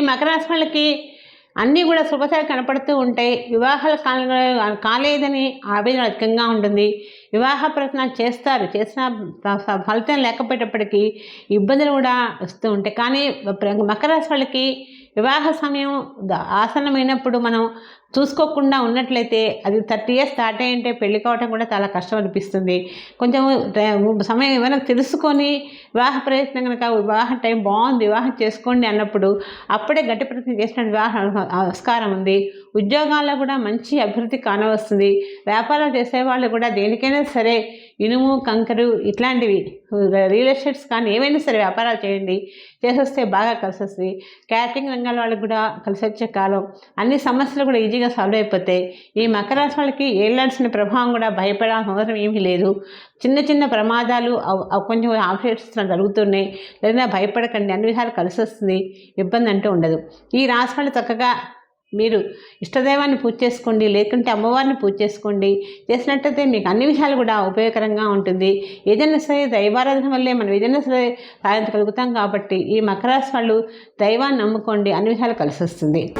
మకర రాశి వాళ్ళకి అన్నీ కూడా శుభతాలు కనపడుతూ ఉంటాయి. వివాహాల కాలంలో కాలేదని ఆవేదన అధికంగా ఉంటుంది. వివాహ ప్రయత్నం చేస్తారు. చేసిన ఫలితం లేకపోయేటప్పటికీ ఇబ్బందులు కూడా వస్తూ ఉంటాయి. కానీ మకర రాశి వాళ్ళకి వివాహ సమయం ఆసన్నమైనప్పుడు మనం చూసుకోకుండా ఉన్నట్లయితే అది థర్టీ ఇయర్స్ స్టార్ట్ అయ్యింటే పెళ్ళి కావడం కూడా చాలా కష్టం అనిపిస్తుంది. కొంచెం సమయం ఏమైనా తెలుసుకొని వివాహ ప్రయత్నం కనుక వివాహ టైం బాగుంది వివాహం చేసుకోండి అన్నప్పుడు అప్పుడే గట్టి ప్రయత్నం చేసిన వివాహ ఆస్కారం ఉంది. ఉద్యోగాల్లో కూడా మంచి అభివృద్ధి కానవస్తుంది. వ్యాపారాలు చేసేవాళ్ళు కూడా దేనికైనా సరే ఇనుము కంకరు ఇట్లాంటివి రియల్ ఎస్టేట్స్ కానీ ఏవైనా సరే వ్యాపారాలు చేయండి. చేసొస్తే బాగా కలిసి వస్తుంది క్యాటరింగ్ రంగాల వాళ్ళకి కూడా కలిసి వచ్చే కాలం. అన్ని సమస్యలు కూడా ఈజీగా సాల్వ్ అయిపోతాయి ఈ మకర రాశి వాళ్ళకి ఏళ్ళాల్సిన ప్రభావం కూడా భయపడాల్సిన అవసరం ఏమీ లేదు. చిన్న చిన్న ప్రమాదాలు అవ్- ఆపరేట్స్ కొంచెం ఆపరేషన్స్ జరుగుతున్నాయి. లేదా భయపడకండి అన్ని విధాలు కలిసి వస్తుంది ఇబ్బంది అంటూ ఉండదు. ఈ రాశి చక్కగా మీరు ఇష్టదైవాన్ని పూజ చేసుకోండి లేకుంటే అమ్మవారిని పూజ చేసుకోండి. చేసినట్టయితే మీకు అన్ని విషయాలు కూడా ఉపయోగకరంగా ఉంటుంది. ఏదైనా సరే దైవారాధన వల్లే మనం ఏదైనా సరే సాధించగలుగుతాం కాబట్టి ఈ మకరాశి వాళ్ళు దైవాన్ని నమ్ముకోండి అన్ని విషయాలు కలిసి వస్తుంది